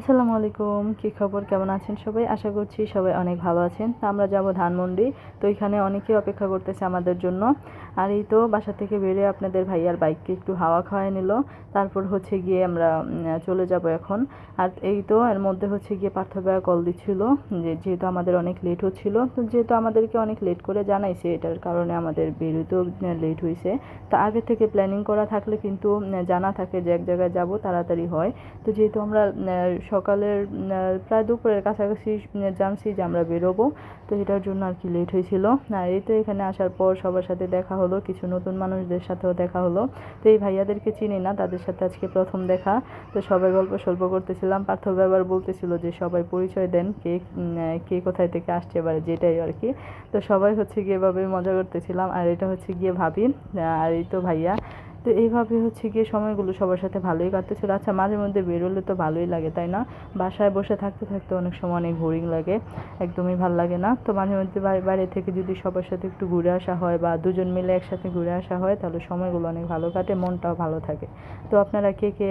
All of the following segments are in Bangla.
আসসালামু আলাইকুম, কী খবর? কেমন আছেন সবাই? আশা করছি সবাই অনেক ভালো আছেন। তা আমরা যাব ধানমন্ডি, তো এখানে অনেকেই অপেক্ষা করতেছে আমাদের জন্য। আর এই তো বাসা থেকে বেরিয়ে আপনাদের ভাইয়ার বাইককে একটু হাওয়া খাওয়াই নিল। তারপর হচ্ছে গিয়ে আমরা চলে যাব এখন। আর এই তো এর মধ্যে হচ্ছে গিয়ে পার্থ ভাইয়া কল দিচ্ছিল, যে যেহেতু আমাদের অনেক লেট হচ্ছিল, তো যেহেতু আমাদেরকে অনেক লেট করে জানাইছে, এটার কারণে আমাদের বেরোতেও লেট হয়েছে তো আগে থেকে প্ল্যানিং করা থাকলে কিন্তু জানা থাকে যে এক জায়গায় যাব, তাড়াতাড়ি হয়। তো যেহেতু আমরা সকালের প্রায় দুপুরের কাছাকাছি জানছি যে আমরা বেরোবো। তো এটার জন্য আর কি লেট হয়েছিল। আর এই তো এখানে আসার পর সবার সাথে দেখা হলো, কিছু নতুন মানুষদের সাথেও দেখা হলো। তো এই ভাইয়াদেরকে চিনি না, তাদের সাথে আজকে প্রথম দেখা। তো সবাই গল্প সল্প করতেছিলাম। পার্থ ব্যাপার বলতেছিল যে সবাই পরিচয় দেন, কে কে কোথায় থেকে আসছে, এবারে যেটাই আর কি। তো সবাই হচ্ছে গিয়ে এভাবে মজা করতেছিলাম। আর এটা হচ্ছে গিয়ে ভাবি আর এই তো ভাইয়া। তো এইভাবে হচ্ছে গিয়ে সময়গুলো সবার সাথে ভালোই কাটতেছিল। আচ্ছা মাঝে মধ্যে বেরোলে তো ভালোই লাগে, তাই না? বাসায় বসে থাকতে থাকতে অনেক সময় অনেক বোরিং লাগে, একদমই ভালো লাগে না। তো মাঝে মধ্যে বাইরে থেকে যদি সবার সাথে একটু ঘুরে আসা হয় বা দুজন মিলে একসাথে ঘুরে আসা হয়, তাহলে সময়গুলো অনেক ভালো কাটে, মনটাও ভালো থাকে। তো আপনারা কে কে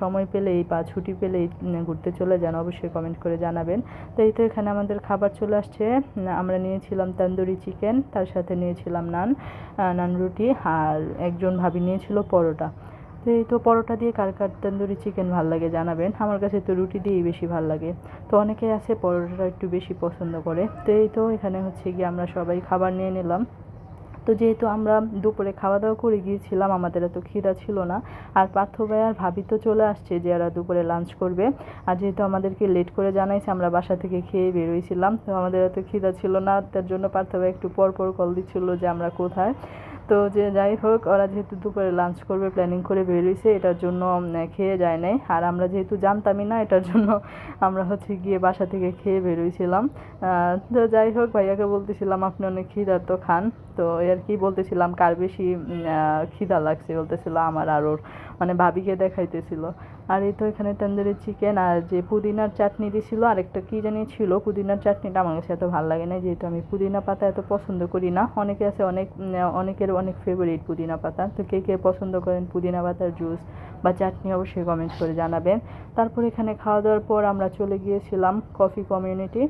সময় পেলেই বা ছুটি পেলেই ঘুরতে চলে যান, অবশ্যই কমেন্ট করে জানাবেন। তো এই তো এখানে আমাদের খাবার চলে আসছে। আমরা নিয়েছিলাম তন্দুরি চিকেন তার সাথে নিয়েছিলাম নান নান রুটি, আর একজন ভাবি নিয়েছিল পরোটা। তো এই তো পরোটা দিয়ে কার কার তন্দুরি চিকেন ভালো লাগে জানাবেন। আমার কাছে তো রুটি দিয়েই বেশি ভালো লাগে। তো অনেকেই আছে পরোটাটা একটু বেশি পছন্দ করে। তো এই তো এখানে হচ্ছে গিয়ে আমরা সবাই খাবার নিয়ে নিলাম। তো যেহেতু আমরা দুপুরে খাওয়া দাওয়া করে গিয়েছিলাম, আমাদের এত খিদা ছিল না। আর পার্থ ভাই আর ভাবি তো চলে আসছে যে এরা দুপুরে লাঞ্চ করবে। আর যেহেতু আমাদেরকে লেট করে জানাইছে, আমরা বাসা থেকে খেয়ে বেরোইছিলাম। তো আমাদের এত খিদা ছিল না, তার জন্য পার্থ ভাই একটু পর পর কল দিচ্ছিল যে আমরা কোথায়। তো যে যাই হোক, ওরা যেহেতু দুপুরে লাঞ্চ করবে প্ল্যানিং করে বেরিয়েছে এটার জন্য খেয়ে যায় নাই। আর আমরা যেহেতু জানতামই না, এটার জন্য আমরা হচ্ছে গিয়ে বাসা থেকে খেয়ে বেরোইছিলাম। তো যাই হোক, ভাইয়াকে বলতেছিলাম, আপনি অনেক খিদার্ত খান। তো আর কি বলতেছিলাম, কার বেশি খিদা লাগছে? বলতেছিল, আমার আর ওর মানে ভাবিকে দেখাইতেছিল। আর এই তো এখানে তন্দুরি চিকেন আর যে পুদিনার চাটনি দিছিল আর একটা কী জানি ছিল, পুদিনার চাটনিটা আমার কাছে এত ভালো লাগে না যেহেতু আমি পুদিনা পাতা এত পছন্দ করি না। অনেকে আছে, অনেক অনেকের অনেক ফেভারিট পুদিনা পাতা। তো কে কে পছন্দ করেন পুদিনা পাতার জুস বা চাটনি অবশ্যই কমেন্ট করে জানাবেন। তারপর এখানে খাওয়া দাওয়ার পর আমরা চলে গিয়েছিলাম কফি কমিউনিটি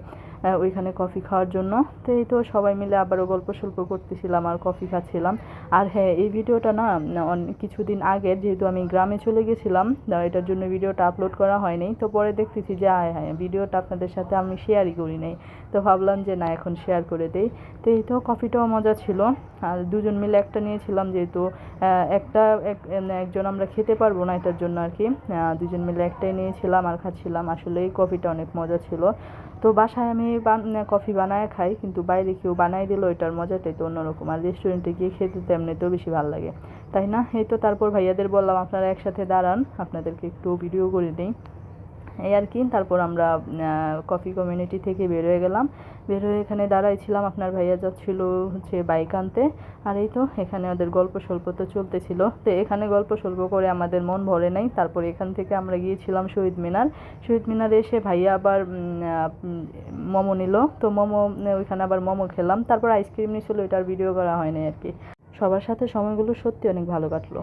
ওইখানে কফি খাওয়ার জন্য। তো এই তো সবাই মিলে আবারও গল্প সল্প করতেছিলাম আর কফি খাচ্ছিলাম। আর হ্যাঁ এই ভিডিওটা না কিছুদিন আগে যেহেতু আমি গ্রামে চলে গেছিলাম এটার জন্য ভিডিওটা আপলোড করা হয়নি। তো পরে দেখতেছি যে, আয় হ্যাঁ ভিডিওটা আপনাদের সাথে আমি শেয়ারই করি নাই। তো ভাবলাম যে, না, এখন শেয়ার করে দেই। তো এই তো কফিটাও মজা ছিল। আর দুজন মিলে একটা নিয়েছিলাম যেহেতু একটা, এক- একজন আমরা খেতে পারব না এটার জন্য আর কি। দুজন মিলে একটাই নিয়েছিলাম আর খাচ্ছিলাম। আসলে এই কফিটা অনেক মজা ছিল। তো বাসায় আমি কফি বানায় খাই, কিন্তু বাইরে কেউ বানাই দিল ওইটার মজাটাই তো অন্যরকম। আর রেস্টুরেন্টে গিয়ে খেতে তো এমনিতেও বেশি ভালো লাগে। তাই না? এই তো তারপর ভাইয়াদের বললাম, আপনারা একসাথে দাঁড়ান, আপনাদেরকে একটু ভিডিও করে দিই। এই আর কি। তারপর আমরা কফি কমিউনিটি থেকে বের হয়ে গেলাম। বের হয়ে এখানে দাঁড়াইছিলাম, আপনার ভাইয়া যাচ্ছিল হচ্ছে বাইক আনতে। আর এই তো, এখানে ওদের গল্প স্বল্প তো চলতেছিল। তো এখানে গল্প স্বল্প করে আমাদের মন ভরে নাই। তারপর এখান থেকে আমরা গিয়েছিলাম শহীদ মিনার। শহীদ মিনারে এসে ভাইয়া আবার মোমো নিল। তো মোমো, ওইখানে আবার মোমো খেলাম। তারপর আইসক্রিম নিয়েছিল এটার ভিডিও করা হয়নি আর কি। সবার সাথে সময়গুলো সত্যি অনেক ভালো কাটলো।